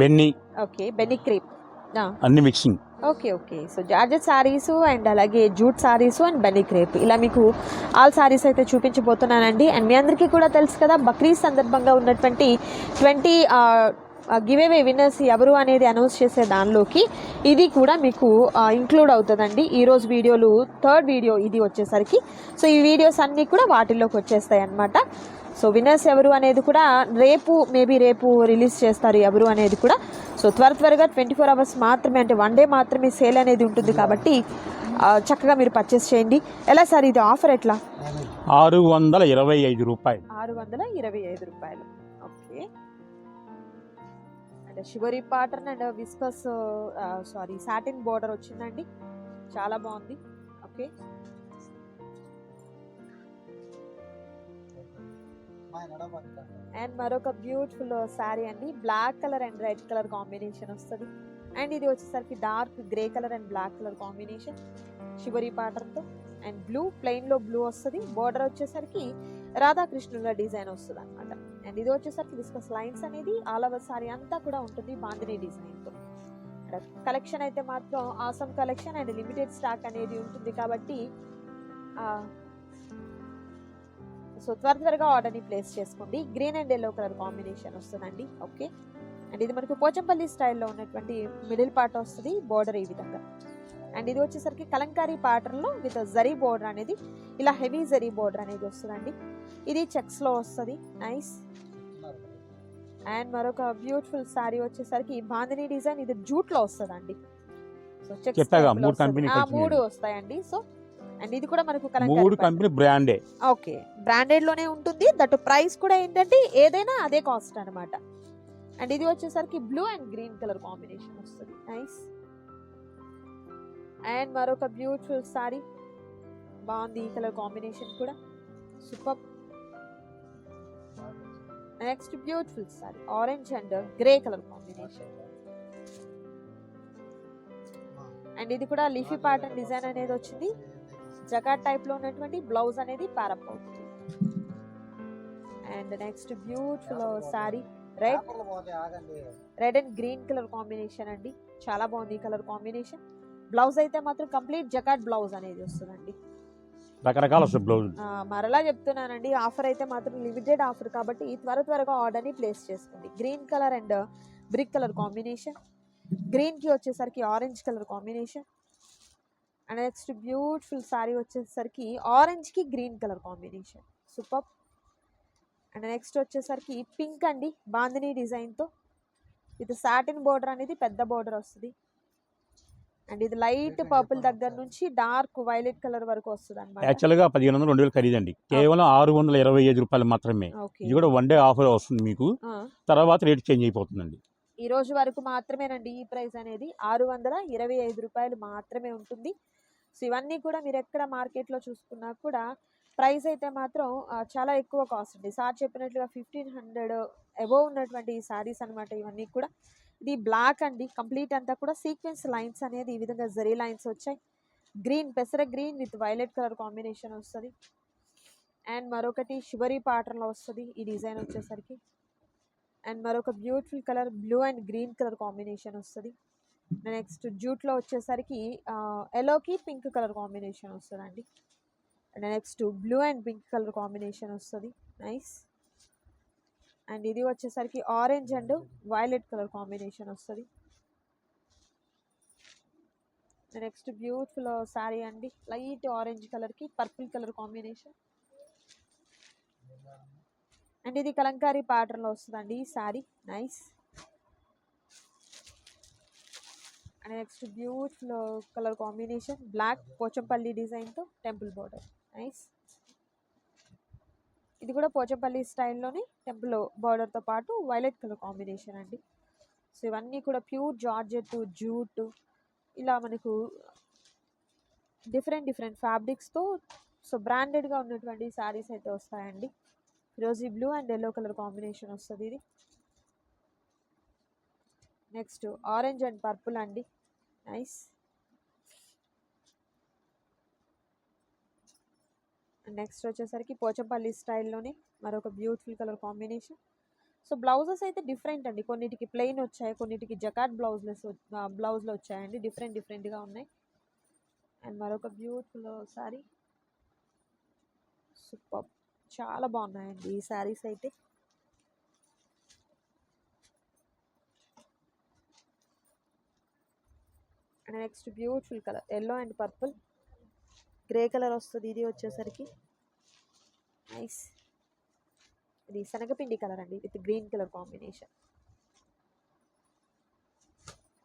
Benny okay బెనీ crepe అన్ని mixing okay okay so georgette sarees and అలాగే jute saris and బెనీ క్రేప్ ఇలా మీకు ఆల్ సారీస్ అయితే చూపించబోతున్నానండి. అండ్ మీ అందరికీ కూడా తెలుసు కదా బక్రీద్ సందర్భంగా ఉన్నటువంటి ట్వంటీ గివ్ అవే విన్నర్స్ ఎవరు అనేది అనౌన్స్ చేసే దానిలోకి ఇది కూడా మీకు ఇంక్లూడ్ అవుతుందండి. ఈరోజు వీడియోలు థర్డ్ వీడియో ఇది వచ్చేసరికి. సో ఈ వీడియోస్ అన్నీ కూడా వాటిల్లోకి వచ్చేస్తాయి అన్నమాట సో విన్నర్స్ ఎవరు అనేది కూడా రేపు మేబీ రేపు రిలీజ్ చేస్తారు ఎవరు అనేది కూడా. సో త్వర త్వరగా ట్వంటీ ఫోర్ అవర్స్ మాత్రమే అంటే వన్ డే మాత్రమే సేల్ అనేది ఉంటుంది కాబట్టి చక్కగా మీరు పర్చేస్ చేయండి. ఎలా సార్ ఇది ఆఫర్ ఎట్లా? ఆరు వందల ఇరవై ఐదు రూపాయలు. ఆరు వందల ఇరవై ఐదు రూపాయలు. Okay. And shibori pattern and viscose saree satin border వచ్చిందండి. చాలా బాగుంది. ఓకే. అండ్ మరొక బ్యూటిఫుల్ శారీ అండి. Black colour and red colour combination వస్తుంది. అండ్ ఇది వచ్చేసరికి dark grey colour and black colour combination shibori తో అండ్ బ్లూ లో బ్లూ వస్తుంది. బోర్డర్ వచ్చేసరికి రాధాకృష్ణుల డిజైన్ వస్తుంది అనమాట అండ్ ఇది వచ్చేసరికి డిస్కస్ లైన్స్ అనేది ఆల్ ఓవర్ సారీ అంతా కూడా ఉంటుంది బాందిని డిజైన్తో. కలెక్షన్ అయితే మాత్రం awesome collection and limited stock అనేది ఉంటుంది కాబట్టి సో త్వర త్వరగా ఆర్డర్ని ప్లేస్ చేసుకోండి. Green and yellow colour combination వస్తుందండి. ఓకే. అండ్ ఇది మనకు పోచంపల్లి స్టైల్లో ఉన్నటువంటి మిడిల్ పార్ట్ వస్తుంది బోర్డర్ ఈ విధంగా. అండ్ ఇది వచ్చేసరికి కలంకారీ పాటర్లో విత్ జరీ బోర్డర్ అనేది ఇలా హెవీ జరీ బోర్డర్ అనేది వస్తుందండి. ఇది చెక్స్లో వస్తుంది. నైస్ అండ్ మరొక బ్యూటిఫుల్ సారీ వచ్చేసరికి బాందిని డిజైన్ ఇది జూట్లో వస్తుందండి. సో చెక్స్ మూడు వస్తాయండి. సో అండ్ ఇది కూడా మనకు మూడు కంపెనీ బ్రాండే. ఓకే. బ్రాండెడ్లోనే ఉంటుంది. దట్ ప్రైస్ కూడా ఏంటంటే ఏదైనా అదే కాస్ట్ అన్నమాట. అండ్ ఇది వచ్చేసరికి blue and green colour combination వస్తుంది. నైస్ అండ్ మరొక బ్యూటిఫుల్ సారీ. బాగుంది ఈ కలర్ కాంబినేషన్ కూడా. Super next beautiful saree. Orange and grey colour combination. And ఇది కూడా లీఫీ ప్యాటర్న్ డిజైన్ అనేది వచ్చింది. జకాట్ టైప్లో ఉన్నటువంటి బ్లౌజ్ అనేది ప్యారప్ అవుతుంది. And next beautiful saree red red and green colour combination అండి. చాలా బాగుంది ఈ కలర్ కాంబినేషన్ బ్లౌజ్ అయితే మాత్రం కంప్లీట్ జకాట్ బ్లౌజ్ అనేది వస్తుందండి. రకరకాల బ్లౌజ్ ఆ, మరలా చెప్తున్నానండి ఆఫర్ అయితే మాత్రం లిమిటెడ్ ఆఫర్ కాబట్టి త్వర త్వరగా ఆర్డర్ని ప్లేస్ చేసుకోండి. Green colour and brick colour combination గ్రీన్కి వచ్చేసరికి orange colour combination and next beautiful saree వచ్చేసరికి ఆరెంజ్కి green colour combination. Super. And next వచ్చేసరికి పింక్ అండి బాందిని డిజైన్తో. ఇది సాటిన్ బోర్డర్ అనేది పెద్ద బోర్డర్ వస్తుంది. అండ్ ఇది లైట్ పర్పుల్ దగ్గర నుంచి డార్క్ వైలెట్ కలర్ వరకు వస్తుంది అనమాట యాక్చువల్గా పదిహేను వందలు రెండు వేలు ఖరీదండి. కేవలం ఆరు వందల ఇరవై ఐదు రూపాయలు మాత్రమే. ఇది కూడా వన్ డే ఆఫర్ వస్తుంది మీకు. తర్వాత రేట్ చేంజ్ అయిపోతుందండి. ఈ రోజు వరకు మాత్రమేనండి ఈ ప్రైస్ అనేది ఆరు వందల ఇరవై ఐదు రూపాయలు మాత్రమే ఉంటుంది. సో ఇవన్నీ కూడా మీరు ఎక్కడ మార్కెట్లో చూసుకున్నా కూడా ప్రైస్ అయితే మాత్రం చాలా ఎక్కువ కాస్ట్ ఉంది సార్ చెప్పినట్లుగా ఫిఫ్టీన్ హండ్రెడ్ అబోవ్ ఉన్నటువంటి ఈ శారీస్ అనమాట ఇవన్నీ కూడా. ఇది బ్లాక్ అండి. కంప్లీట్ అంతా కూడా సీక్వెన్స్ లైన్స్ అనేది ఈ విధంగా జరీ లైన్స్ వచ్చాయి. గ్రీన్ పెసర green with violet colour combination వస్తుంది. అండ్ మరొకటి షుగరీ పాటర్లో వస్తుంది. ఈ డిజైన్ వచ్చేసరికి. అండ్ మరొక beautiful colour blue and green colour combination వస్తుంది. నెక్స్ట్ జూట్లో వచ్చేసరికి ఎలోకి పింక్ కలర్ కాంబినేషన్ వస్తుందండి. And next blue and pink colour combination వస్తుంది. నైస్. అండ్ ఇది వచ్చేసరికి orange and violet colour combination వస్తుంది. నెక్స్ట్ బ్యూటిఫుల్ శారీ అండి. లైట్ ఆరెంజ్ కలర్కి పర్పుల్ కలర్ కాంబినేషన్. అండ్ ఇది కలంకారీ ప్యాటర్న్లో వస్తుందండి. ఈ saree nice. And next beautiful colour combination black Pochampally డిజైన్తో టెంపుల్ బోర్డర్ నైస్. ఇది కూడా పోచంపల్లి స్టైల్లోనే టెంపుల్ బార్డర్తో పాటు వైలెట్ కలర్ కాంబినేషన్ అండి. సో ఇవన్నీ కూడా ప్యూర్ జార్జెట్ జూట్ ఇలా మనకు డిఫరెంట్ డిఫరెంట్ ఫ్యాబ్రిక్స్తో సో బ్రాండెడ్గా ఉన్నటువంటి శారీస్ అయితే వస్తాయండి. Rosy blue and yellow colour combination వస్తుంది ఇది. నెక్స్ట్ ఆరెంజ్ అండ్ పర్పుల్ అండి. నైస్. నెక్స్ట్ వచ్చేసరికి పోచంపల్లి స్టైల్లోనే మరొక beautiful colour combination. So blouses అయితే డిఫరెంట్ అండి. కొన్నిటికి ప్లెయిన్ వచ్చాయి కొన్నిటికి జకాట్ బ్లౌజ్లెస్ బ్లౌజ్లు వచ్చాయండి. డిఫరెంట్ డిఫరెంట్గా ఉన్నాయి. అండ్ మరొక బ్యూటిఫుల్ సారీ. సూపర్. చాలా బాగున్నాయండి ఈ శారీస్ అయితే. And next beautiful colour yellow and purple. Grey colour వస్తుంది ఇది వచ్చేసరికి. నైస్. ఇది శనగపిండి కలర్ అండి with green colour combination.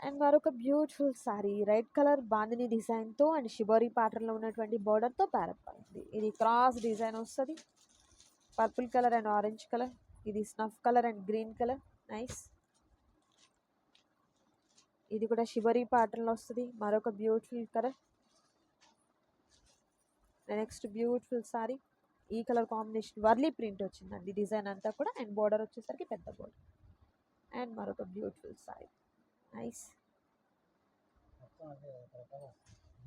And మరొక beautiful saree red colour bandhani డిజైన్తో అండ్ షిబోరి ప్యాటర్న్లో ఉన్నటువంటి బార్డర్తో ప్యారప్ అయింది. ఇది క్రాస్ డిజైన్ వస్తుంది. Purple colour and orange colour ఇది snuff colour and green colour. Nice ఇది కూడా షిబరీ ప్యాటర్న్లో వస్తుంది. మరొక beautiful colour. Next beautiful saree ఈ కలర్ కాంబినేషన్ వర్లీ ప్రింట్ వచ్చిందండి. డిజైన్ అంతా కూడా అండ్ బోర్డర్ వచ్చేసరికి పెద్ద బోర్డర్ అండ్ మరొక బ్యూటిఫుల్ సారీ నైస్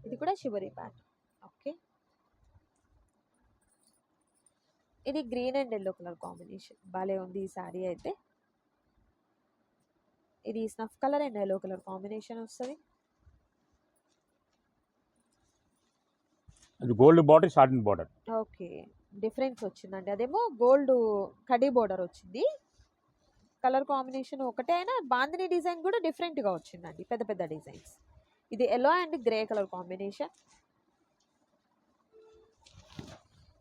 ఇది కూడా షిబరీ ప్యాటర్న్ ఓకే ఇది green and yellow colour combination. భలే ఉంది ఈ శారీ అయితే. ఇది snuff colour and yellow colour combination వస్తుంది. అది గోల్డ్ బార్డర్ షార్టిన్ బార్డర్. ఓకే. డిఫరెన్స్ వచ్చిందండి. అదేమో గోల్డ్ కడీ బోర్డర్ వచ్చింది. కలర్ కాంబినేషన్ ఒకటే అయినా బాందిని డిజైన్ కూడా డిఫరెంట్గా వచ్చిందండి. పెద్ద పెద్ద డిజైన్స్. ఇది yellow and grey colour combination.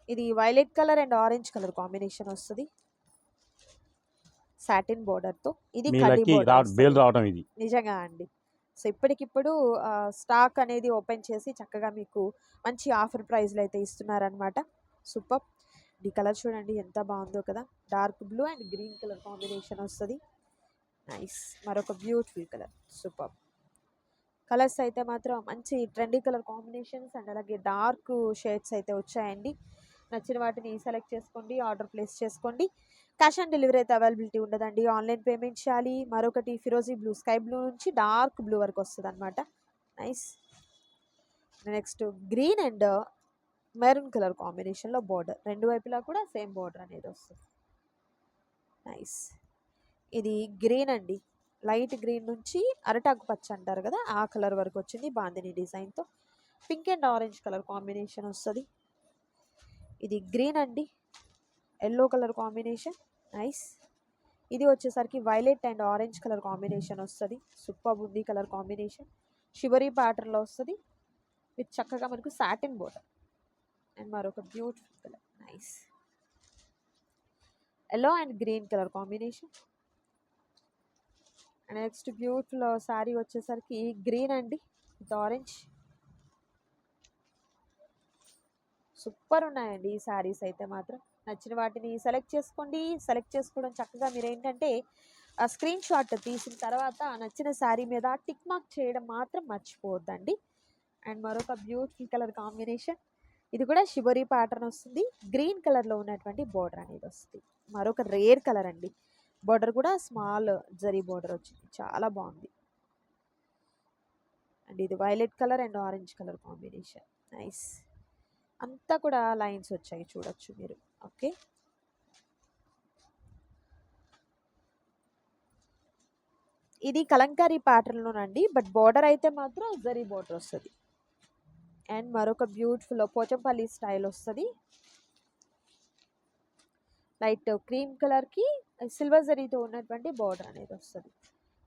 ఇది violet colour and orange colour combination వస్తుంది. సాటిన్ బోర్డర్తో ఇది బేల్ ఇది. నిజంగా అండి. సో ఇప్పటికిప్పుడు స్టాక్ అనేది ఓపెన్ చేసి చక్కగా మీకు మంచి ఆఫర్ ప్రైస్లో అయితే ఇస్తున్నారనమాట సూపర్. ఈ కలర్ చూడండి ఎంత బాగుందో కదా. Dark blue and green colour combination వస్తుంది. నైస్. మరొక బ్యూటిఫుల్ కలర్. సూపర్. కలర్స్ అయితే మాత్రం మంచి ట్రెండీ కలర్ కాంబినేషన్స్ అండ్ అలాగే డార్క్ షేడ్స్ అయితే వచ్చాయండి. నచ్చిన వాటిని సెలెక్ట్ చేసుకోండి ఆర్డర్ ప్లేస్ చేసుకోండి. క్యాష్ ఆన్ డెలివరీ అయితే అవైలబిలిటీ ఉండదండి. ఆన్లైన్ పేమెంట్ చేయాలి. మరొకటి ఫిరోజీ బ్లూ స్కై బ్లూ నుంచి డార్క్ బ్లూ వరకు వస్తుంది అనమాట nice next green and maroon colour కాంబినేషన్లో బార్డర్ రెండు వైపులా కూడా సేమ్ బార్డర్ అనేది వస్తుంది. నైస్ ఇది గ్రీన్ అండి. లైట్ గ్రీన్ నుంచి అరటాకు పచ్చ అంటారు కదా ఆ కలర్ వరకు వచ్చింది. బాందిని డిజైన్తో pink and orange colour combination వస్తుంది. ఇది గ్రీన్ అండి. Yellow colour combination. నైస్. ఇది వచ్చేసరికి violet and orange colour combination వస్తుంది. సూపర్ ఉంది కలర్ కాంబినేషన్. షివరీ ప్యాటర్న్లో వస్తుంది. విత్ చక్కగా మనకు సాటిన్ బోర్డర్ అండ్ మరొక beautiful colour. Nice. Yellow and green colour combination. And next beautiful sari వచ్చేసరికి గ్రీన్ అండి. With orange. సూపర్ ఉన్నాయండి ఈ శారీస్ అయితే మాత్రం. నచ్చిన వాటిని సెలెక్ట్ చేసుకోండి. సెలెక్ట్ చేసుకోవడం చక్కగా మీరు ఏంటంటే ఆ స్క్రీన్ షాట్ తీసిన తర్వాత నచ్చిన శారీ మీద టిక్ మార్క్ చేయడం మాత్రం మర్చిపోవద్దండి. అండ్ మరొక బ్యూటిఫుల్ కలర్ కాంబినేషన్. ఇది కూడా షిబరీ ప్యాటర్న్ వస్తుంది. గ్రీన్ కలర్లో ఉన్నటువంటి బార్డర్ అనేది వస్తుంది. మరొక రేర్ కలర్ అండి. బార్డర్ కూడా స్మాల్ జరీ బార్డర్ వచ్చింది. చాలా బాగుంది. అండ్ ఇది violet colour and orange colour combination. Nice. అంతా కూడా లైన్స్ వచ్చాయి చూడొచ్చు మీరు. ఓకే. ఇది కలంకారీ ప్యాటర్న్లోనండి బట్ బార్డర్ అయితే మాత్రం జరీ బార్డర్ వస్తుంది. అండ్ మరొక బ్యూటిఫుల్ పోచంపల్లి స్టైల్ వస్తుంది. లైట్ క్రీమ్ కలర్కి సిల్వర్ జరీతో ఉన్నటువంటి బార్డర్ అనేది వస్తుంది.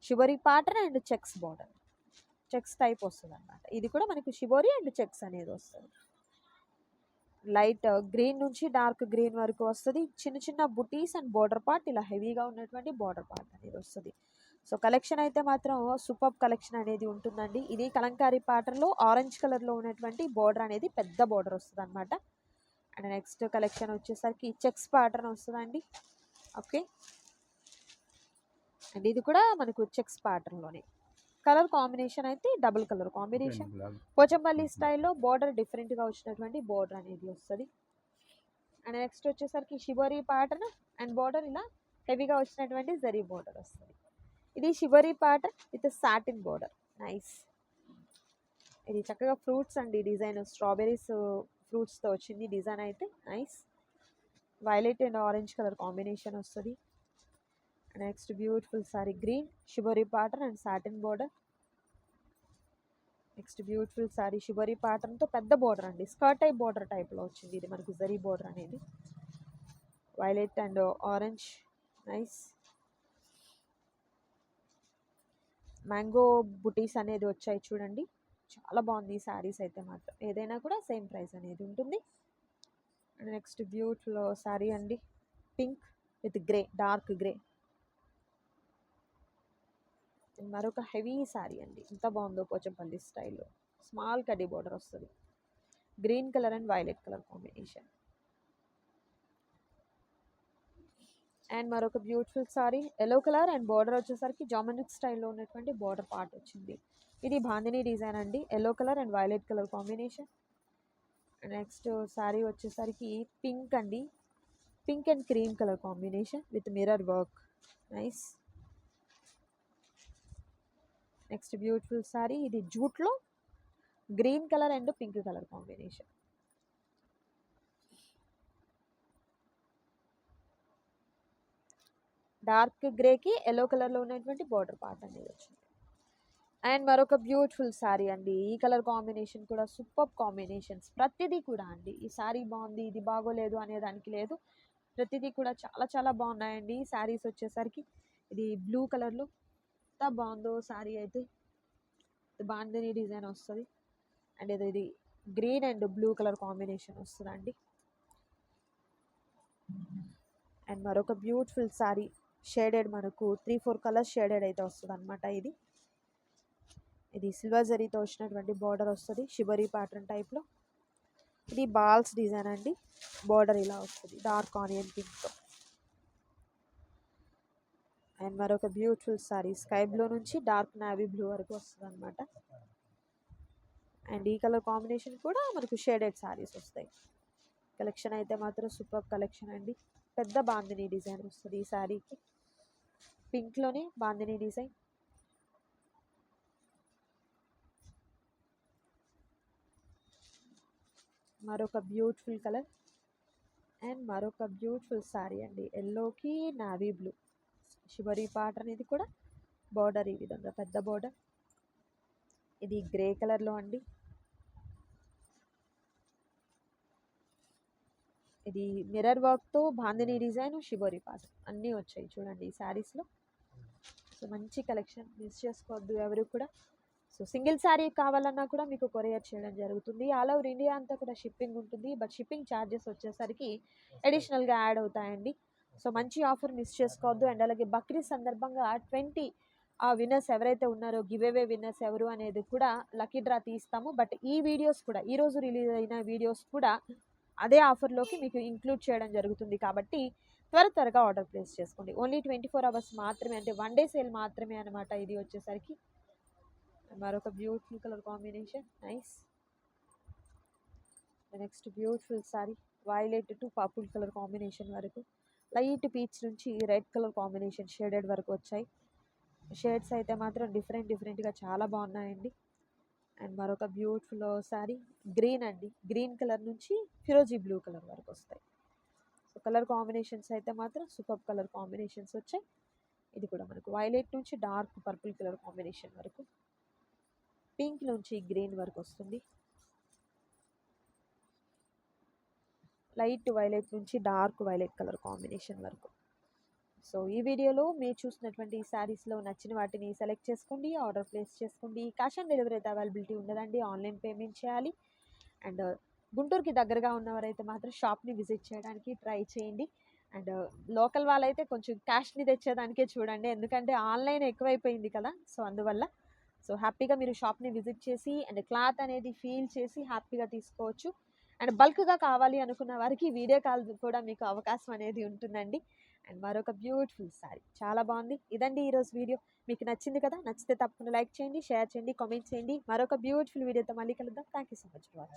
Shibori pattern and checks border. Checks type వస్తుంది అనమాట ఇది కూడా మనకి షిబోరీ అండ్ చెక్స్ అనేది వస్తుంది. లైట్ గ్రీన్ నుంచి డార్క్ గ్రీన్ వరకు వస్తుంది. చిన్న చిన్న బుటీస్ అండ్ బోర్డర్ పార్ట్ ఇలా హెవీగా ఉన్నటువంటి బార్డర్ పార్ట్ అనేది వస్తుంది. సో కలెక్షన్ అయితే మాత్రం సూపర్ కలెక్షన్ అనేది ఉంటుందండి. ఇది కలంకారీ పాటర్లో ఆరెంజ్ కలర్లో ఉన్నటువంటి బోర్డర్ అనేది పెద్ద బోర్డర్ వస్తుంది అనమాట అండ్ నెక్స్ట్ కలెక్షన్ వచ్చేసరికి చెక్స్ ప్యాటర్న్ వస్తుందండి. ఓకే. అండ్ ఇది కూడా మనకు చెక్స్ ప్యాటర్న్లోనే. కలర్ కాంబినేషన్ అయితే డబుల్ కలర్ కాంబినేషన్. పోచంపల్లి స్టైల్లో బార్డర్ డిఫరెంట్గా వచ్చినటువంటి బార్డర్ అనేది వస్తుంది. అండ్ నెక్స్ట్ వచ్చేసరికి షిబోరి ప్యాటర్న్ అండ్ బార్డర్ ఇలా హెవీగా వచ్చినటువంటి జరీ బార్డర్ వస్తుంది. ఇది shibori pattern with satin border nice ఇది చక్కగా ఫ్రూట్స్ అండి డిజైన్ స్ట్రాబెర్రీస్ ఫ్రూట్స్తో వచ్చింది డిజైన్ అయితే. Nice violet and orange colour combination వస్తుంది. Next beautiful sari green shibori pattern and satin border next beautiful sari shibori పాటర్న్తో పెద్ద బోర్డర్ అండి. స్కర్ట్ టైప్ బార్డర్ టైప్లో వచ్చింది ఇది మనకు జరీ బోర్డర్ అనేది. Violet and orange nice mango బుటీస్ అనేది వచ్చాయి చూడండి. చాలా బాగుంది ఈ శారీస్ అయితే మాత్రం. ఏదైనా కూడా సేమ్ ప్రైస్ అనేది ఉంటుంది. అండ్ నెక్స్ట్ బ్యూటిఫుల్ శారీ అండి. Pink with grey dark grey మరొక హెవీ శారీ అండి. ఎంత బాగుందో పోచంపల్లి స్టైల్లో స్మాల్ కడ్డీ బార్డర్ వస్తుంది. Green colour and violet colour combination and మరొక beautiful sari. Yellow colour and border వచ్చేసరికి జామెనిక్ స్టైల్లో ఉన్నటువంటి బార్డర్ పార్ట్ వచ్చింది. ఇది బాందిని డిజైన్ అండి. Yellow colour and violet colour combination next sari వచ్చేసరికి పింక్ అండి. Pink and cream colour combination with mirror work nice next beautiful sari ఇది జూట్లో green colour and pink colour combination. Dark గ్రేకి yellow కలర్లో ఉన్నటువంటి border part అనేది వచ్చింది. And మరొక beautiful sari అండి. ఈ కలర్ కాంబినేషన్ కూడా సూపర్ కాంబినేషన్స్ ప్రతిదీ కూడా అండి. ఈ శారీ బాగుంది ఇది బాగోలేదు అనే దానికి లేదు. ప్రతిదీ కూడా చాలా చాలా బాగున్నాయండి. ఈ శారీస్ వచ్చేసరికి ఇది బ్లూ కలర్లో ఎంత బాగుందో శారీ అయితే. బాందని డిజైన్ వస్తుంది. అండ్ ఇది ఇది green and blue colour combination వస్తుందండి. అండ్ మరొక బ్యూటిఫుల్ శారీ షేడెడ్ మనకు త్రీ ఫోర్ కలర్స్ షేడెడ్ అయితే వస్తుంది అనమాట ఇది. ఇది సిల్వర్ జరీతో వచ్చినటువంటి బార్డర్ వస్తుంది షిబరీ ప్యాటర్న్ టైప్లో. ఇది బాల్స్ డిజైన్ అండి. బార్డర్ ఇలా వస్తుంది డార్క్ ఆనియన్ పింక్తో. అండ్ మరొక బ్యూటిఫుల్ సారీ స్కై బ్లూ నుంచి డార్క్ నావీ బ్లూ వరకు వస్తుంది అనమాట అండ్ ఈ కలర్ కాంబినేషన్ కూడా మనకు షేడెడ్ సారీస్ వస్తాయి. కలెక్షన్ అయితే మాత్రం సూపర్ కలెక్షన్ అండి. పెద్ద బాందిని డిజైన్ వస్తుంది ఈ శారీకి పింక్లోనే బాందిని డిజైన్. మరొక బ్యూటిఫుల్ కలర్ అండ్ మరొక బ్యూటిఫుల్ శారీ అండి. ఎల్లోకి నావీ బ్లూ. షిబరీ పార్ట్ అనేది కూడా బార్డర్ ఈ విధంగా పెద్ద బార్డర్ ఇది గ్రే కలర్లో అండి. ఇది మిర్రర్ వర్క్తో బాందిని డిజైన్ షిబోరి పార్ట్ అన్నీ వచ్చాయి చూడండి ఈ శారీస్లో సో మంచి కలెక్షన్ మిస్ చేసుకోవద్దు ఎవరు కూడా. సో సింగిల్ శారీ కావాలన్నా కూడా మీకు కొరియర్ చేయడం జరుగుతుంది. ఆల్ ఓవర్ ఇండియా అంతా కూడా షిప్పింగ్ ఉంటుంది. బట్ షిప్పింగ్ ఛార్జెస్ వచ్చేసరికి అడిషనల్గా యాడ్ అవుతాయండి. సో మంచి ఆఫర్ మిస్ చేసుకోవద్దు. అండ్ అలాగే బక్రీద్ సందర్భంగా ట్వంటీ ఆ విన్నర్స్ ఎవరైతే ఉన్నారో గివ్ అవే విన్నర్స్ ఎవరు అనేది కూడా లక్కీ డ్రా తీస్తాము. బట్ ఈ వీడియోస్ కూడా ఈరోజు రిలీజ్ అయిన వీడియోస్ కూడా అదే ఆఫర్లోకి మీకు ఇంక్లూడ్ చేయడం జరుగుతుంది కాబట్టి త్వర త్వరగా ఆర్డర్ ప్లేస్ చేసుకోండి. ఓన్లీ ట్వంటీ ఫోర్ అవర్స్ మాత్రమే అంటే వన్ డే సేల్ మాత్రమే అనమాట ఇది వచ్చేసరికి. మరొక beautiful colour combination. Nice. Next beautiful sari violet to purple colour combination వరకు. లైట్ పీచ్ నుంచి రెడ్ కలర్ కాంబినేషన్ షేడెడ్ వరకు వచ్చాయి. షేడ్స్ అయితే మాత్రం డిఫరెంట్ డిఫరెంట్గా చాలా బాగున్నాయండి. అండ్ మరొక బ్యూటిఫుల్ శారీ గ్రీన్ అండి. గ్రీన్ కలర్ నుంచి ఫిరోజీ బ్లూ కలర్ వరకు వస్తాయి. సో కలర్ కాంబినేషన్స్ అయితే మాత్రం సూపర్ కలర్ కాంబినేషన్స్ వచ్చాయి. ఇది కూడా మనకు వైలెట్ నుంచి డార్క్ పర్పుల్ కలర్ కాంబినేషన్ వరకు పింక్ నుంచి గ్రీన్ వరకు వస్తుంది. లైట్ వైలెట్ నుంచి డార్క్ వైలెట్ కలర్ కాంబినేషన్ వరకు. సో ఈ వీడియోలో మీరు చూసినటువంటి శారీస్లో నచ్చిన వాటిని సెలెక్ట్ చేసుకోండి ఆర్డర్ ప్లేస్ చేసుకోండి. క్యాష్ ఆన్ డెలివరీ అయితే అవైలబిలిటీ ఉండదండి ఆన్లైన్ పేమెంట్ చేయాలి. అండ్ గుంటూరుకి దగ్గరగా ఉన్నవారైతే మాత్రం షాప్ని విజిట్ చేయడానికి ట్రై చేయండి. అండ్ లోకల్ వాళ్ళైతే కొంచెం క్యాష్ని తెచ్చేదానికే చూడండి ఎందుకంటే ఆన్లైన్ ఎక్కువైపోయింది కదా సో అందువల్ల. సో హ్యాపీగా మీరు షాప్ని విజిట్ చేసి అండ్ క్లాత్ అనేది ఫీల్ చేసి హ్యాపీగా తీసుకోవచ్చు. అండ్ బల్క్గా కావాలి అనుకున్న వారికి వీడియో కాల్ కూడా మీకు అవకాశం అనేది ఉంటుందండి. అండ్ మరొక బ్యూటిఫుల్ సారీ. చాలా బాగుంది. ఇదండి ఈరోజు వీడియో. మీకు నచ్చింది కదా నచ్చితే తప్పకుండా లైక్ చేయండి షేర్ చేయండి కామెంట్ చేయండి. మరొక బ్యూటిఫుల్ వీడియోతో మళ్ళీ కలుద్దాం. Thank you so much for watching.